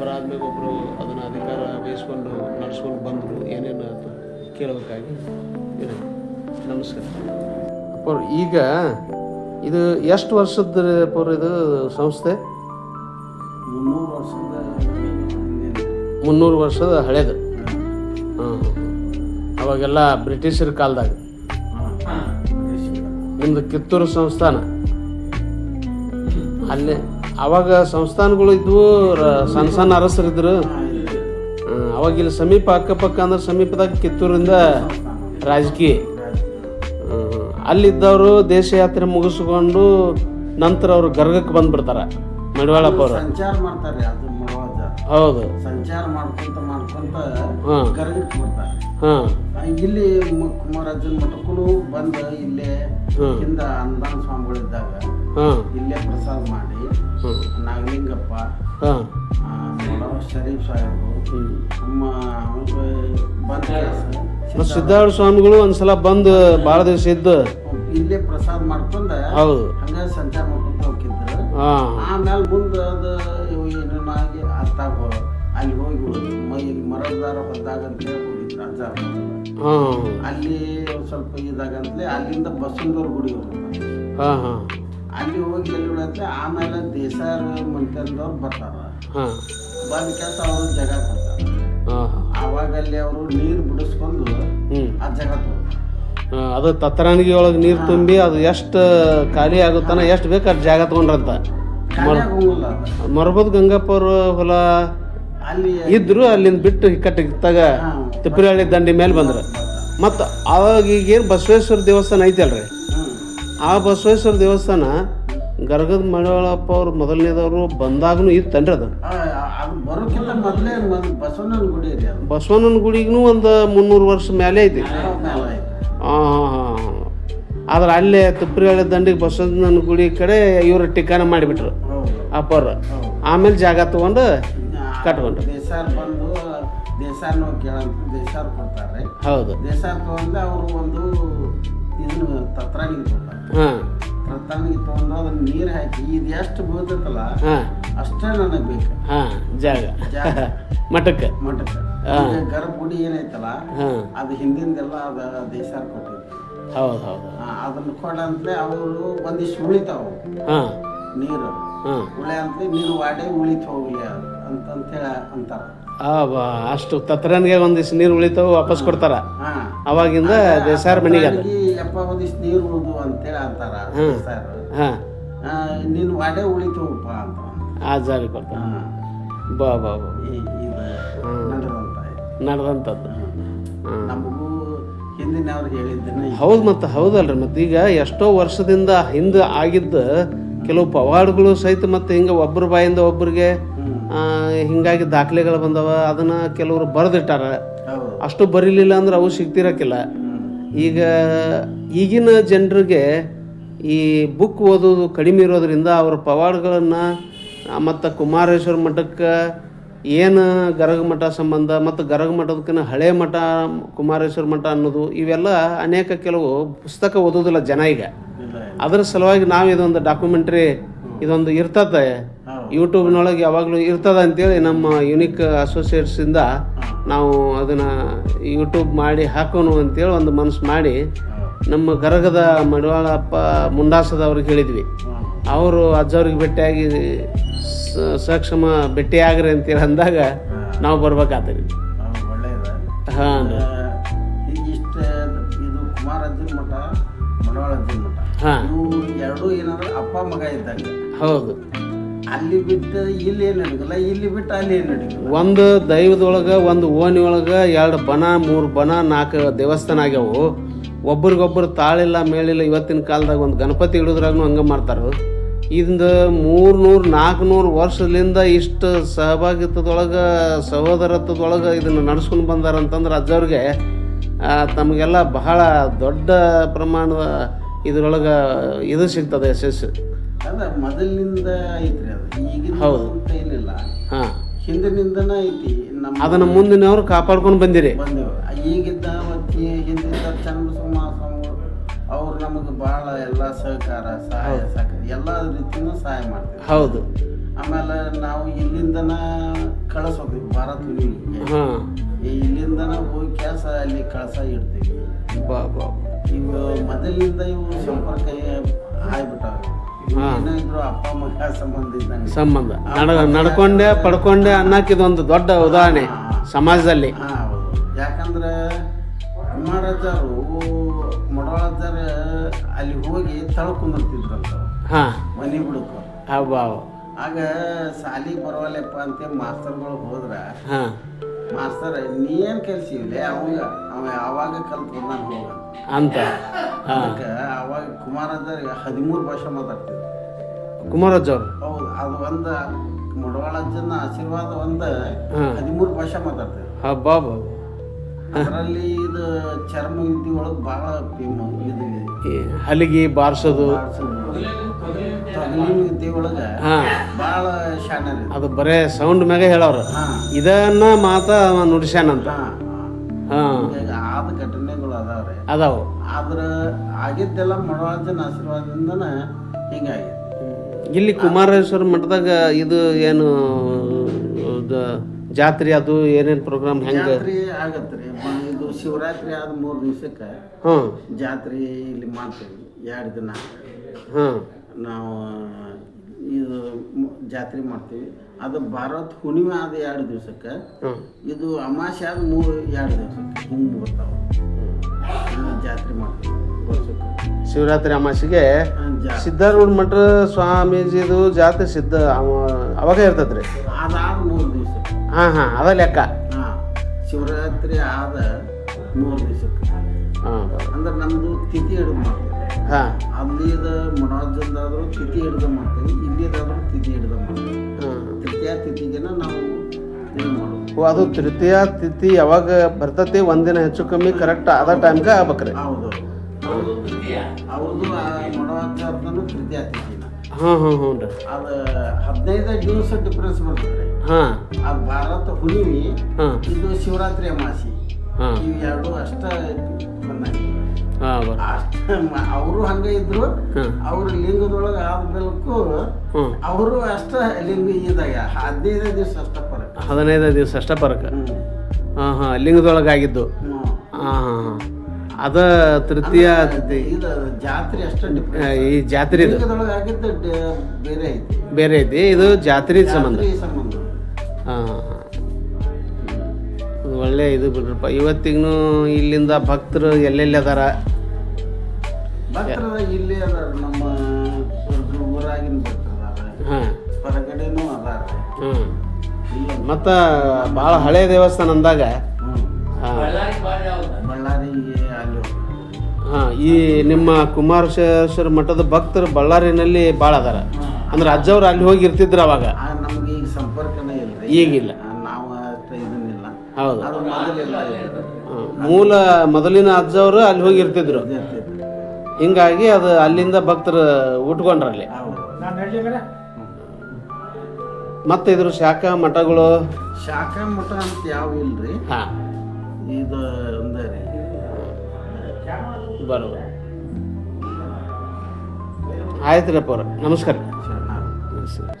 ಒಬ್ಬರು ಆದ್ಮೇಲೆ ಒಬ್ಬರು ಅದನ್ನು ಅಧಿಕಾರ ವಹಿಸ್ಕೊಂಡು ನಡೆಸ್ಕೊಂಡು ಬಂದರು ಏನೇನು ಅಂತ ಕೇಳಬೇಕಾಗಿ ಇದೆ ನಮಸ್ಕಾರ. ಅಪ್ಪರ್ ಈಗ ಇದು ಎಷ್ಟು ವರ್ಷದ ಅಪ್ಪರ್ ಇದು ಸಂಸ್ಥೆ? ಮುನ್ನೂರು ವರ್ಷದ ಮುನ್ನೂರು ವರ್ಷದ ಹಳೇದು. ಹಾಂ ಅವಾಗೆಲ್ಲ ಬ್ರಿಟಿಷರ ಕಾಲದಾಗ. ನಿಮ್ಮದು ಕಿತ್ತೂರು ಸಂಸ್ಥಾನ. ಅಲ್ಲಿ ಅವಾಗ ಸಂಸ್ಥಾನಗಳು ಇದ್ವು ಸಣ್ಣ ಸಣ್ಣ ಅರಸರಿದ್ರು. ಅವಾಗ ಇಲ್ಲಿ ಸಮೀಪ ಅಕ್ಕಪಕ್ಕ ಅಂದ್ರೆ ಸಮೀಪದಾಗ ಕಿತ್ತೂರಿಂದ ರಾಜಕೀಯ. ಅಲ್ಲಿದ್ದವರು ದೇಶ ಯಾತ್ರೆ ಮುಗಿಸ್ಕೊಂಡು ನಂತರ ಅವರು ಗರ್ಗಕ್ಕೆ ಬಂದ್ಬಿಡ್ತಾರೆ ಮಡಿವಾಳಪ್ಪ ಅವರು. ಹೌದು. ಸಂಚಾರ ಮಾಡ್ಕೊಂತ ಮಾಡ್ಕೊಂತ ಹಾಂ. ಗರಗಕ್ಕೆ ಬರ್ತಾರೆ. ಹಾಂ. ಇಲ್ಲಿ ಕುಮಾರಜ್ಜನ ಮಠಕ್ಕೂ ಬಂದ ಇಲ್ಲೇ. ಹಿಂದ ಅನುದಾನ ಸ್ವಾಮಿಗಳಿದ್ದಾಗ ಹಾಂ ಇಲ್ಲೇ ಪ್ರಸಾದ ಮಾಡಿ ನಾಗಲಿಂಗಪ್ಪ ಹಾಂ. ಆ, ಮೊಳವ ಶರೀಫ್ ಸಾಹೇಬರು ಹ್ಞೂ ನಮ್ಮ ಅವ್ರು ಬಂದ ಸಿದ್ಧಾರ್ಥ ಸ್ವಾಮಿಗಳು ಒಂದ್ಸಲ ಬಂದು ಭಾಳ ದಿವಸ ಇದ್ದು. ಇಲ್ಲೇ ಪ್ರಸಾದ ಮಾಡ್ಕೊಂಡ ಹೌದು. ಹಂಗ ಸಂಚಾರ ಮಾಡ್ಕೊಂತ ಹೋಗಿದ್ರು. ಆಮೇಲೆ ಮುಂದೆ ಅದು ಏನಾಗಿ ಅರ್ಥ ಆಗಿ ಅತ್ತಾಗ ಅಲ್ಲಿ ಹೋಗಿ ಮೈ ಮರದಾರ ಬಂದಾಗ ಅಂತ ಹೇಳಿ ಹೋಗಿದ್ರು ಅಜ್ಜ ಹಾಂ. ಅಲ್ಲಿ ಸ್ವಲ್ಪ ಇದಾಗಂತಲೇ ಅಲ್ಲಿಂದ ಬಸವನದವ್ರ ಗುಡಿ ಹಾಂ ಹಾಂ. ಅಲ್ಲಿ ಹೋಗಿ ಎಲ್ಲಿ ಉಳಿಯುತ್ತೆ ಆಮೇಲೆ ದೇಸಾರ ಮಂತ್ಯಂದವ್ರು ಬರ್ತಾರ. ಹಾಂ. ಬಂದ ಕೆಲಸ ಅವರು ಜಾಗ ಬರ್ತಾರ ಆವಾಗ ಅಲ್ಲಿ ಅವರು ನೀರು ಬಿಡಿಸ್ಕೊಂಡು ಆ ಜಾಗ ತಗೋತಾರೆ ಅದು ತತ್ತರಾಣಿಗೆ ಒಳಗೆ ನೀರು ತುಂಬಿ ಅದು ಎಷ್ಟು ಖಾಲಿ ಆಗುತ್ತಾನ ಎಷ್ಟು ಬೇಕು ಅಷ್ಟು ಜಾಗ ತಗೊಂಡ್ರಂತ. ಮರಬದ್ ಗಂಗಪ್ಪ ಅವರು ಹೊಲ ಇದ್ರು ಅಲ್ಲಿಂದ ಬಿಟ್ಟು ಕಟ್ಟಿತ್ತಾಗ ತಿಪ್ಪರಹಳ್ಳಿ ದಂಡಿ ಮೇಲೆ ಬಂದ್ರು. ಮತ್ತು ಅವಾಗ ಈಗೇನು ಬಸವೇಶ್ವರ ದೇವಸ್ಥಾನ ಐತಲ್ರಿ. ಆ ಬಸವೇಶ್ವರ ದೇವಸ್ಥಾನ ಗರ್ಗದ ಮಳವಳಪ್ಪ ಅವ್ರು ಮೊದಲನೇದವರು ಬಂದಾಗೂ ಇತ್ತನ್ರಿ ಅದು. ಬಸವಣ್ಣನ ಗುಡಿ ರೀ ಬಸವಣ್ಣನ ಗುಡಿಗೂ ಒಂದು ಮುನ್ನೂರು ವರ್ಷ ಮೇಲೆ ಐತಿ. ಹಾಂ ಹಾಂ ಹಾಂ. ಆದ್ರೆ ಅಲ್ಲೇ ತಿಪ್ಪರಿಹಳ್ಳಿ ದಂಡಿಗೆ ಬಸವಣ್ಣನ ಗುಡಿ ಕಡೆ ಇವರು ಟಿಕಾನ ಮಾಡಿಬಿಟ್ರು. ಅಪ್ಪ ಅಪ್ಪರು ಆಮೇಲೆ ಜಾಗ ತೊಗೊಂಡು ಕಟ್ಕೊಂಡ್ರು. ದೇಸಾರ್ ಬಂದು ದೇಸಾರ್ನ ಕೇಳಂತ ದೇಸಾರ್ ಕೊಡ್ತಾರೆ ಹೌದು. ದೇಸಾರ್ ತಗೊಂಡು ಅವರು ಒಂದು ಇದನ್ನು ತತ್ರಾಣಿಗೆ ಕೊಡ್ತಾರೆ ಹಾಂ. ತತ್ರಾಣಿಗೆ ತಗೊಂಡು ಅದನ್ನ ನೀರು ಹಾಕಿ ಇದು ಎಷ್ಟು ಬೀಳ್ತೈತಲ್ಲ ಹಾಂ. ಅಷ್ಟೇ ನನಗೆ ಬೇಕು. ಹಾಂ ಜಾಗ. ಜಾಗ. ಮಠಕ್ಕೆ. ಮಠಕ್ಕೆ. ಗರ್ಭಗುಡಿ ಏನೈತಲ್ಲ ಅದು ಹಿಂದಿಂದೆಲ್ಲ ಅದ ದೇಸಾರ್ ಕೊಟ್ಟಿದ್ದು. ಹೌದು ಹೌದು. ಅದನ್ನು ಕೊಡಂತಲೇ ಅವರು ಒಂದಿಷ್ಟು ಉಳಿತಾವ. ಹಾಂ. ನೀರು. ಉಳಿ ಅಂತ ನೀರು ವಾಡೆ ಉಳಿತು ಹೋಗ್ಲಿ ಅದು. ಅಂತಂತೇಳಿ ಅಂತಾರೆ. ಆ ಬಾ ಅಷ್ಟು ತತ್ರನ್ಗೆ ಒಂದಿಷ್ಟು ನೀರು ಉಳಿತಾವ ವಾಪಸ್ ಕೊಡ್ತಾರ. ಅವಾಗಿಂದ ದೇಸಾರ ಮನೆಗೆ ಅದು. ಯಪ್ಪ ಒಂದಿಷ್ಟು ನೀರು ಉಳಿದು ಅಂತೇಳಿ ಅಂತಾರ ಹಾಂ ನಿನ್ನ ವಾಡೆ ಉಳಿತವಪ್ಪ ಅಂತ. ಆ ಜಾರಿ ಕೊಡ್ತಾರ. ಬಾ ಬಾ ಬಾ. ನಡೆದಂಥದ್ದು ನಮಗೂ ಹಿಂದಿನವ್ರು ಹೇಳಿದ್ದನ್ನ ಹೌದು ಮತ್ತೆ ಹೌದಲ್ರಿ ಮತ್ತೆ. ಈಗ ಎಷ್ಟೋ ವರ್ಷದಿಂದ ಹಿಂದೆ ಆಗಿದ್ದ ಕೆಲವು ಪವಾಡ್ಗಳು ಸಹಿತ ಮತ್ತೆ ಹಿಂಗೆ ಒಬ್ಬರ ಬಾಯಿಂದ ಒಬ್ಬರಿಗೆ. ಹಿಂಗಾಗಿ ದಾಖಲೆಗಳು ಬಂದವ ಅದನ್ನು ಕೆಲವರು ಬರೆದಿಟ್ಟಾರ. ಅಷ್ಟು ಬರೀಲಿಲ್ಲ ಅಂದ್ರೆ ಅವು ಸಿಗ್ತಿರಕ್ಕಿಲ್ಲ. ಈಗ ಈಗಿನ ಜನರಿಗೆ ಈ ಬುಕ್ ಓದೋದು ಕಡಿಮೆ ಇರೋದ್ರಿಂದ ಅವ್ರ ಪವಾಡಗಳನ್ನು ಮತ್ತು ಕುಮಾರೇಶ್ವರ ಮಠಕ್ಕೆ ಏನು ಗರಗ ಮಠ ಸಂಬಂಧ ಮತ್ತು ಗರಗ ಮಠದಕ್ಕಿಂತ ಹಳೆ ಮಠ ಕುಮಾರೇಶ್ವರ ಮಠ ಅನ್ನೋದು ಇವೆಲ್ಲ ಅನೇಕ ಕೆಲವು ಪುಸ್ತಕ ಓದೋದಿಲ್ಲ ಜನ ಈಗ. ಅದರ ಸಲುವಾಗಿ ನಾವು ಇದೊಂದು ಡಾಕ್ಯುಮೆಂಟ್ರಿ ಇದೊಂದು ಇರ್ತದೆ ಯೂಟ್ಯೂಬ್ನೊಳಗೆ ಯಾವಾಗಲೂ ಇರ್ತದೆ ಅಂತೇಳಿ ನಮ್ಮ ಯುನಿಕ್ ಅಸೋಸಿಯೇಟ್ಸಿಂದ ನಾವು ಅದನ್ನು ಯೂಟ್ಯೂಬ್ ಮಾಡಿ ಹಾಕೋನು ಅಂತೇಳಿ ಒಂದು ಮನಸ್ಸು ಮಾಡಿ ನಮ್ಮ ಗರಗದ ಮಡಿವಾಳಪ್ಪ ಮುಂಡಾಸದವ್ರಿಗೆ ಹೇಳಿದ್ವಿ. ಅವರು ಅಜ್ಜವ್ರಿಗೆ ಭೇಟಿಯಾಗಿ ಸಕ್ಷಮ ಭೇಟಿಯಾಗ್ರಿ ಅಂತೇಳಿ ಅಂದಾಗ ನಾವು ಬರ್ಬೇಕಾತೀವಿ ಹಾಂ ಹಾಂ. ಇವು ಎರಡೂ ಏನಂದ್ರೆ ಅಪ್ಪ ಮಗ ಇದ್ದಂಗೆ. ಹೌದು. ಅಲ್ಲಿ ಬಿಟ್ಟು, ಇಲ್ಲಿ ಏನು ಇಲ್ಲಿ ಬಿಟ್ಟು ಅಲ್ಲಿ ಏನು ಒಂದು ದೈವದೊಳಗೆ, ಒಂದು ಓಣಿ ಒಳಗೆ ಎರಡು ಬನ ಮೂರು ಬನ ನಾಲ್ಕು ದೇವಸ್ಥಾನ ಆಗ್ಯಾವು. ಒಬ್ರಿಗೊಬ್ರು ತಾಳಿಲ್ಲ, ಮೇಳಿಲ್ಲ, ಇವತ್ತಿನ ಕಾಲದಾಗ ಒಂದು ಗಣಪತಿ ಇಡೋದ್ರಾಗೂ ಹಂಗೆ ಮಾಡ್ತಾರೆ. ಇಂದ ಮೂರು ನೂರು ನಾಲ್ಕು ನೂರು ವರ್ಷದಿಂದ ಇಷ್ಟು ಸಹಭಾಗಿತ್ವದೊಳಗೆ, ಸಹೋದರತ್ವದೊಳಗೆ ಇದನ್ನು ನಡ್ಸ್ಕೊಂಡು ಬಂದಾರ ಅಂತಂದ್ರೆ ಅಜ್ಜವ್ರಿಗೆ ತಮಗೆಲ್ಲ ಬಹಳ ದೊಡ್ಡ ಪ್ರಮಾಣದ ಇದ್ರೊಳಗೆ ಇದು ಸಿಗ್ತದೆ ಯಶಸ್ಸು ಮೊದಲಿನಿಂದ ಐತ್ರಿ ಹೌದು. ಹಾಂ. ಹಿಂದಿನಿಂದನೇ ಐತಿ. ನಮ್ಮ ಅದನ್ನು ಮುಂದಿನವ್ರು ಕಾಪಾಡ್ಕೊಂಡು ಬಂದಿರಿ. ಈಗಿದ್ದ ಒತ್ತಿ ಹಿಂದಿದ್ದ ಸ್ವಾಮಿಗಳು ಅವ್ರು ನಮಗೆ ಭಾಳ ಎಲ್ಲ ಸಹಕಾರ ಸಹಾಯ ಸಹಕಾರ ಎಲ್ಲ ರೀತಿಯೂ ಸಹಾಯ ಮಾಡ್ತೀವಿ ಹೌದು. ಆಮೇಲೆ ನಾವು ಇಲ್ಲಿಂದನ ಕಳಿಸೋದು ಭಾರತ ಇಲ್ಲಿಂದನ ಹೋಗಿ ಕೆಲಸ ಅಲ್ಲಿ ಕಳಸ ಇಡ್ತೀವಿ. ಬಾ ಬಾ. ಇವು ಮೊದಲಿಂದ ಇವು ಸಂಪರ್ಕ ಆಗ್ಬಿಟ್ಟಾವ ಸಂಬಂಧ ನಡ್ಕೊಂಡೆ ಪಡ್ಕೊಂಡೆ ಅನ್ನಕ್ಕೆ ಇದೊಂದು ದೊಡ್ಡ ಉದಾಹರಣೆ ಸಮಾಜದಲ್ಲಿ. ಯಾಕಂದ್ರೆ ಕುಮಾರಜ್ಜರು ಮಡವಾಳಜ್ಜರ ಅಲ್ಲಿ ಹೋಗಿ ತಳ್ಕೊಂಡಿರ್ತಿದ್ರು ಹಾ ಹಾಂ. ಮನೆ ಬಿಡಕ್ಕೆ ಆಗ ಸಾಲಿ ಬರವಲ್ಲಪ್ಪ ಅಂತ ಮಾಸ್ತರ್ಗಳು ಹೋದ್ರ ಹಾಂ. ಮಾಸ್ತರ್ ನೀ ಏನು ಕಲ್ಸಿವ್ಲೆ ಅವಾಗ? ಅವ ಯಾವಾಗ ಕಲ್ತು ನಾನು ಹೋಗ ಅಂತ. ಅದಕ್ಕೆ ಅವಾಗ ಕುಮಾರಜ್ಜರ್ ಹದಿಮೂರು ಭಾಷೆ ಮಾತಾಡ್ತಿದ್ರು. ಕುಮಾರಜ್ಜ ಅವ್ರು ಹೌದು ಅದು ಒಂದು ಮಡವಾಳಜ್ಜನ ಆಶೀರ್ವಾದ ಒಂದು ಹದಿಮೂರು ಭಾಷೆ ಮಾತಾಡ್ತಿದ್ರು. ಹಬ್ಬ ಅದರಲ್ಲಿ ಇದು ಚರ್ಮ ವಿದ್ಯೆ ಒಳಗೆ ಭಾಳ ಇದು. ಹಲಿಗೆ ಬಾರಿಸೋದು. ವಿದ್ಯೆ ಒಳಗೆ ಭಾಳ ಶಾಣರ್ ಅದು ಬರೇ ಸೌಂಡ್ ಮ್ಯಾಗ ಹೇಳೋರು. ಇದನ್ನ ಮಾತಾ ನುಡಿಸ್ಯಾನಂತ. ಹಾಂ. ಆದ ಘಟನೆಗಳು ಅದಾವ್ರಿ. ಅದಾವು. ಆದ್ರೆ ಆಗಿದ್ದೆಲ್ಲ ಮನೋರಂಜನ ಆಶೀರ್ವಾದದಿಂದನ ಹಿಂಗಾಗಿ ಇಲ್ಲಿ ಕುಮಾರೇಶ್ವರ ಮಠದಾಗ ಇದು ಏನು ಜಾತ್ರೆ ಅದು ಏನೇನು ಪ್ರೋಗ್ರಾಮ್ ಹೆಂಗೆ? ಜಾತ್ರೆ ಆಗತ್ರಿ. ಮ- ಇದು ಶಿವರಾತ್ರಿ ಆದ ಮೂರು ದಿವ್ಸಕ್ಕೆ ಹಾಂ. ಜಾತ್ರೆ ಇಲ್ಲಿ ಮಾಡ್ತೀವಿ ಎರಡು ದಿನ. ಹಾಂ. ನಾವು ಇದು ಮ- ಜಾತ್ರೆ ಮಾಡ್ತೀವಿ. ಅದು ಭಾರತ್ ಹುಣ್ಣಿಮೆ ಆದ ಎರಡು ದಿವಸಕ್ಕೆ. ಹಾಂ. ಇದು ಅಮಾಸೆ ಆದ ಮೂರು ಎರಡು ದಿವ್ಸಕ್ಕೆ. ಹಿಂಗೆ ಬರ್ತಾವೆ. ಜಾತ್ರೆ ಮಾಡ್ತೀವಿ ವರ್ಷಕ್ಕೆ ಶಿವರಾತ್ರಿ ಅಮಾಸಿಗೆ ಸಿದ್ಧಾರೂಢ ಮಠ ಸ್ವಾಮೀಜಿದು ಜಾತ್ರೆ ಸಿದ್ಧ ಅವಾಗ ಅವಾಗ ರೀ ಅದಾದ ಮೂರು ದಿವಸ. ಹಾಂ ಹಾಂ ಅದ ಲೆಕ್ಕ. ಹಾಂ ಶಿವರಾತ್ರಿ ಆದ ಮೂರು ದಿವ್ಸಕ್ಕೆ. ಹಾಂ. ಅಂದ್ರೆ ನಮ್ಮದು ತಿಥಿ ಹಿಡಿದು ಮಾಡ್ತೀವಿ. ಹಾಂ. ಅಲ್ಲಿದ ಮನೋಜಂದಾದ್ರೂ ತಿಥಿ ಹಿಡಿದು ಮಾಡ್ತೇವೆ ಇಲ್ಲಿದಾದ್ರೂ ತಿಥಿ ಹಿಡಿದು ಮಾಡ್ತೀವಿ. ಹಾಂ. ತೃತೀಯ ತಿಥಿಗೆನ ನಾವು ಅದು ತೃತೀಯ ತಿಥಿ ಯಾವಾಗ ಬರ್ತತಿ? ಒಂದಿನ ಹೆಚ್ಚು ಕಮ್ಮಿ ಕರೆಕ್ಟ್ ಆದ ಟೈಮ್ಗೆ ಆಗ್ಬೇಕ್ರಿ ಹಾಂ ಹಾಂ ಹ್ಞೂ ರೀ. ಅದು ಹದಿನೈದು ದಿವಸ ಡಿಫ್ರೆನ್ಸ್ ಬರ್ತದೆ ಹಾಂ. ಅದು ಭಾರತ ಹುಣ್ಣಿಮೆ ಹಾಂ. ಇದು ಶಿವರಾತ್ರಿ ಅಮಾಸಿ ಹಾಂ. ಇವು ಎರಡು ಅಷ್ಟ ಅವರು ಹಂಗೆ ಇದ್ರು ಹಾಂ. ಅವ್ರ ಲಿಂಗದೊಳಗೆ ಆದ ಬೆಳಕು ಅವರು ಅಷ್ಟ ಲಿಂಗ ಇದಾಗ ಹದಿನೈದು ದಿವಸ ಅಷ್ಟ ಹದಿನೈದು ದಿವಸ ಅಷ್ಟೇ ಪರಕ. ಹಾಂ ಹಾಂ ಲಿಂಗದೊಳಗಾಗಿದ್ದು. ಹಾಂ ಹಾಂ ಹಾಂ. ಅದ ತೃತೀಯ ಇದು ಜಾತ್ರೆ ಈ ಜಾತ್ರೆ ಇದು. ಬೇರೆ ಐತಿ. ಇದು ಜಾತ್ರೆ ಸಂಬಂಧ. ಹಾಂ ಒಳ್ಳೆ ಇದು ಬಿಡ್ರಪ್ಪ. ಇವತ್ತಿಗೂ ಇಲ್ಲಿಂದ ಭಕ್ತರು ಎಲ್ಲೆಲ್ಲಿ ಅದಾರ? ಇಲ್ಲಿ ಅದಾರ. ನಮ್ಮ ಊರಾಗಿನ ಭಕ್ತರು ಹಾಂ. ಹೊರಗಡೆನೂ ಅದಾರ. ಹ್ಞೂ ಮತ್ತು ಭಾಳ ಹಳೆ ದೇವಸ್ಥಾನ ಅಂದಾಗ. ಹಾಂ. ಈ ನಿಮ್ಮ ಕುಮಾರೇಶ್ವರ ಮಠದ ಭಕ್ತರು ಬಳ್ಳಾರಿನಲ್ಲಿ ಭಾಳ ಅದಾರ. ಅಂದ್ರೆ ಅಜ್ಜವ್ರು ಅಲ್ಲಿ ಹೋಗಿ ಇರ್ತಿದ್ರು ಅವಾಗ. ನಮ್ಗೆ ಈಗ ಸಂಪರ್ಕನೇ ಇಲ್ಲ ಈಗಿಲ್ಲ. ನಾವು ಇದನ್ನಿಲ್ಲ. ಹೌದು. ಅದು ಮೊದಲೆಲ್ಲ ಮೂಲ ಮೊದಲಿನ ಅಜ್ಜವರು ಅಲ್ಲಿ ಹೋಗಿ ಇರ್ತಿದ್ರು. ಹಿಂಗಾಗಿ ಅದು ಅಲ್ಲಿಂದ ಭಕ್ತರು ಉಟ್ಕೊಂಡ್ರಲ್ಲಿ. ಹೌದು. ಮತ್ತೆ ಇದ್ರ ಶಾಖಾ ಮಠಗಳು? ಶಾಖಾ ಮಠ ಅಂತ ಯಾವ ಇಲ್ರಿ. ಹಾಂ. ಇದು ಒಂದೇ ರೀ. ಬರೋದು. ಆಯ್ತು ರೀ. ನಮಸ್ಕಾರ. ನಮಸ್ಕಾರ